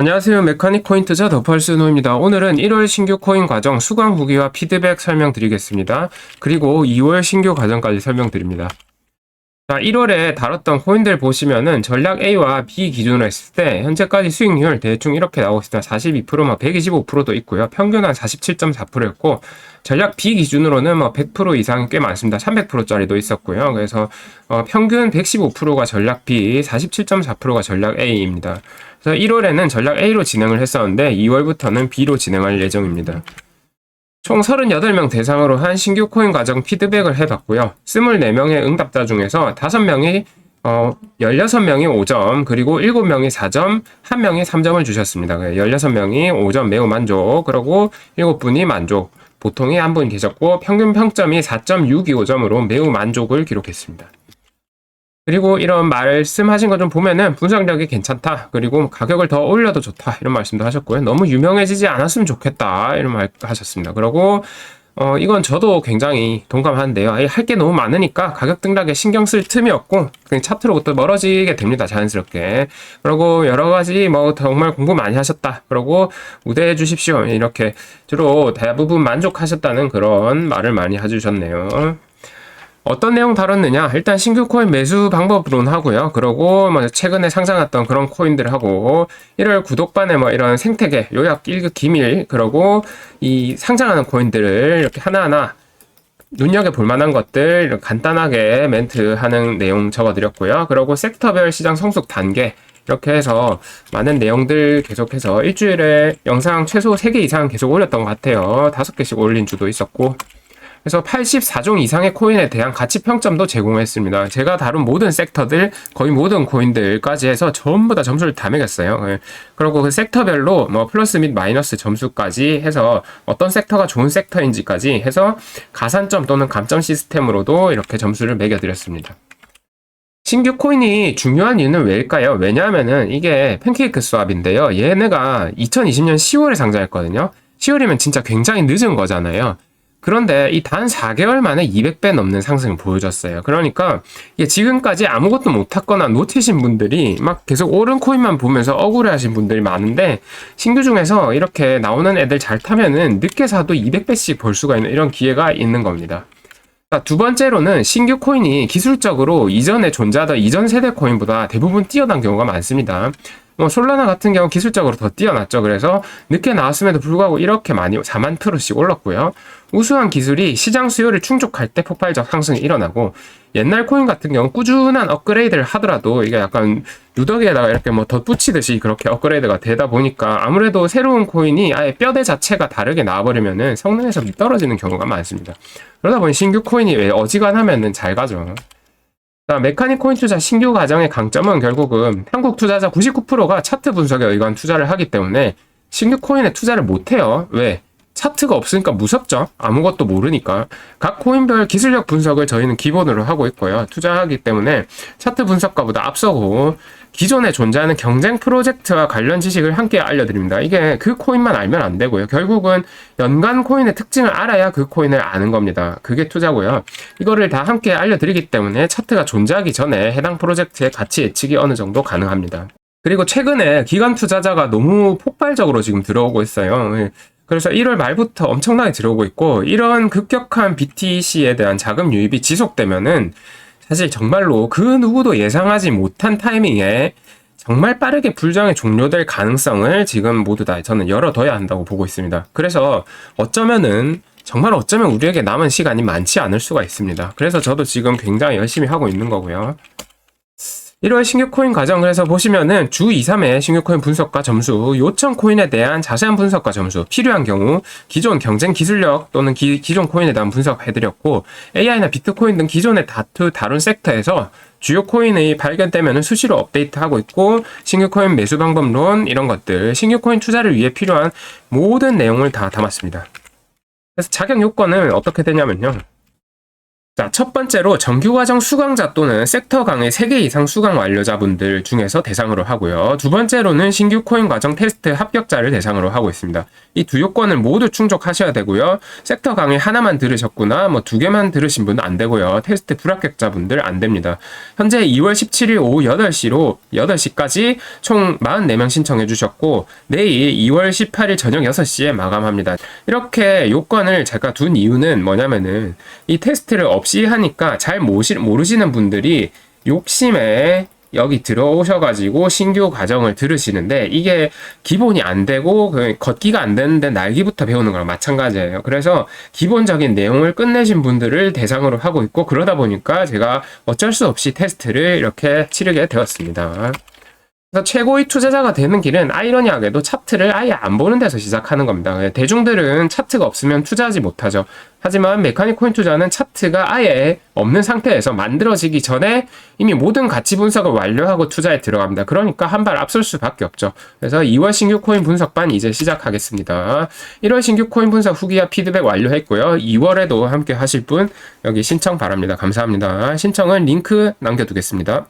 안녕하세요. 메카닉 코인 투자 더펄스노입니다. 오늘은 1월 신규 코인 과정 수강 후기와 피드백 설명드리겠습니다. 그리고 2월 신규 과정까지 설명드립니다. 자, 1월에 다뤘던 코인들 보시면은 전략 A와 B 기준으로 했을 때 현재까지 수익률 대충 이렇게 나오고 있습니다. 42%, 막 125%도 있고요. 평균 한 47.4%였고 전략 B 기준으로는 뭐 100% 이상 꽤 많습니다. 300%짜리도 있었고요. 그래서 어, 평균 115%가 전략 B, 47.4%가 전략 A입니다. 그래서 1월에는 전략 A로 진행을 했었는데 2월부터는 B로 진행할 예정입니다. 총 38명 대상으로 한 신규 코인 과정 피드백을 해봤고요. 24명의 응답자 중에서 5명이 어, 16명이 5점, 그리고 7명이 4점, 1명이 3점을 주셨습니다. 16명이 5점 매우 만족, 그리고 7분이 만족, 보통이 한 분 계셨고, 평균 평점이 4.625점으로 매우 만족을 기록했습니다. 그리고 이런 말씀하신 거 좀 보면은 분석력이 괜찮다. 그리고 가격을 더 올려도 좋다. 이런 말씀도 하셨고요. 너무 유명해지지 않았으면 좋겠다. 이런 말 하셨습니다. 그리고 어, 이건 저도 굉장히 동감하는데요. 할 게 너무 많으니까 가격 등락에 신경 쓸 틈이 없고, 그냥 차트로부터 멀어지게 됩니다. 자연스럽게. 그리고 여러 가지 뭐 정말 공부 많이 하셨다. 그리고 우대해 주십시오. 이렇게 주로 대부분 만족하셨다는 그런 말을 많이 해주셨네요. 어떤 내용 다뤘느냐? 일단 신규 코인 매수 방법론 하고요. 그러고 뭐 최근에 상장했던 그런 코인들 하고 1월 구독반에 뭐 이런 생태계 요약 1급 기밀 그러고 이 상장하는 코인들을 이렇게 하나하나 눈여겨 볼 만한 것들 간단하게 멘트 하는 내용 적어 드렸고요. 그리고 섹터별 시장 성숙 단계 이렇게 해서 많은 내용들 계속해서 일주일에 영상 최소 3개 이상 계속 올렸던 것 같아요. 5개씩 올린 주도 있었고 그래서 84종 이상의 코인에 대한 가치 평점도 제공했습니다. 제가 다룬 모든 섹터들, 거의 모든 코인들까지 해서 전부 다 점수를 다 매겼어요. 예. 그리고 그 섹터별로 뭐 플러스 및 마이너스 점수까지 해서 어떤 섹터가 좋은 섹터인지까지 해서 가산점 또는 감점 시스템으로도 이렇게 점수를 매겨드렸습니다. 신규 코인이 중요한 이유는 왜일까요? 왜냐하면은 이게 팬케이크 수압인데요. 얘네가 2020년 10월에 상장했거든요. 10월이면 진짜 굉장히 늦은 거잖아요. 그런데 이 단 4개월 만에 200배 넘는 상승을 보여줬어요. 그러니까 지금까지 아무것도 못했거나 놓치신 분들이 막 계속 오른 코인만 보면서 억울해 하신 분들이 많은데 신규 중에서 이렇게 나오는 애들 잘 타면은 늦게 사도 200배씩 벌 수가 있는 이런 기회가 있는 겁니다. 두 번째로는 신규 코인이 기술적으로 이전에 존재하던 이전 세대 코인보다 대부분 뛰어난 경우가 많습니다. 뭐 솔라나 같은 경우 기술적으로 더 뛰어났죠. 그래서 늦게 나왔음에도 불구하고 이렇게 많이 4만 프로씩 올랐고요. 우수한 기술이 시장 수요를 충족할 때 폭발적 상승이 일어나고 옛날 코인 같은 경우 꾸준한 업그레이드를 하더라도 이게 약간 누더기에다가 이렇게 뭐 덧붙이듯이 그렇게 업그레이드가 되다 보니까 아무래도 새로운 코인이 아예 뼈대 자체가 다르게 나와버리면은 성능에서 떨어지는 경우가 많습니다. 그러다 보니 신규 코인이 왜 어지간하면은 잘 가죠. 자, 메카닉 코인 투자 신규 과정의 강점은 결국은 한국 투자자 99%가 차트 분석에 의한 투자를 하기 때문에 신규 코인에 투자를 못해요. 왜? 차트가 없으니까 무섭죠. 아무것도 모르니까. 각 코인별 기술력 분석을 저희는 기본으로 하고 있고요. 투자하기 때문에 차트 분석가보다 앞서고 기존에 존재하는 경쟁 프로젝트와 관련 지식을 함께 알려드립니다. 이게 그 코인만 알면 안 되고요. 결국은 연간 코인의 특징을 알아야 그 코인을 아는 겁니다. 그게 투자고요. 이거를 다 함께 알려드리기 때문에 차트가 존재하기 전에 해당 프로젝트의 가치 예측이 어느 정도 가능합니다. 그리고 최근에 기관 투자자가 너무 폭발적으로 지금 들어오고 있어요. 그래서 1월 말부터 엄청나게 들어오고 있고 이런 급격한 BTC에 대한 자금 유입이 지속되면은 사실 정말로 그 누구도 예상하지 못한 타이밍에 정말 빠르게 불정이 종료될 가능성을 지금 모두 다 저는 열어둬야 한다고 보고 있습니다. 그래서 어쩌면은 정말 어쩌면 우리에게 남은 시간이 많지 않을 수가 있습니다. 그래서 저도 지금 굉장히 열심히 하고 있는 거고요. 1월 신규 코인 과정을 해서 보시면은 주 2, 3회 신규 코인 분석과 점수, 요청 코인에 대한 자세한 분석과 점수, 필요한 경우 기존 경쟁 기술력 또는 기, 기존 코인에 대한 분석해드렸고 AI나 비트코인 등 기존의 다투 다룬 섹터에서 주요 코인이 발견되면 수시로 업데이트하고 있고 신규 코인 매수 방법론 이런 것들 신규 코인 투자를 위해 필요한 모든 내용을 다 담았습니다. 그래서 자격 요건은 어떻게 되냐면요. 자, 첫 번째로 정규과정 수강자 또는 섹터 강의 3개 이상 수강 완료자분들 중에서 대상으로 하고요. 두 번째로는 신규 코인 과정 테스트 합격자를 대상으로 하고 있습니다. 이 두 요건을 모두 충족하셔야 되고요. 섹터 강의 하나만 들으셨구나, 뭐 두 개만 들으신 분은 안 되고요. 테스트 불합격자분들 안 됩니다. 현재 2월 17일 오후 8시로 8시까지 총 44명 신청해 주셨고 내일 2월 18일 저녁 6시에 마감합니다. 이렇게 요건을 제가 둔 이유는 뭐냐면은 이 테스트를 없이 하니까 잘 모르시는 분들이 욕심에 여기 들어오셔가지고 신규 과정을 들으시는데 이게 기본이 안 되고 그 걷기가 안 되는데 날기부터 배우는 거랑 마찬가지예요. 그래서 기본적인 내용을 끝내신 분들을 대상으로 하고 있고 그러다 보니까 제가 어쩔 수 없이 테스트를 이렇게 치르게 되었습니다. 그래서 최고의 투자자가 되는 길은 아이러니하게도 차트를 아예 안 보는 데서 시작하는 겁니다. 대중들은 차트가 없으면 투자하지 못하죠. 하지만 메카닉 코인 투자는 차트가 아예 없는 상태에서 만들어지기 전에 이미 모든 가치 분석을 완료하고 투자에 들어갑니다. 그러니까 한 발 앞설 수밖에 없죠. 그래서 2월 신규 코인 분석반 이제 시작하겠습니다. 1월 신규 코인 분석 후기와 피드백 완료했고요. 2월에도 함께 하실 분 여기 신청 바랍니다. 감사합니다. 신청은 링크 남겨두겠습니다.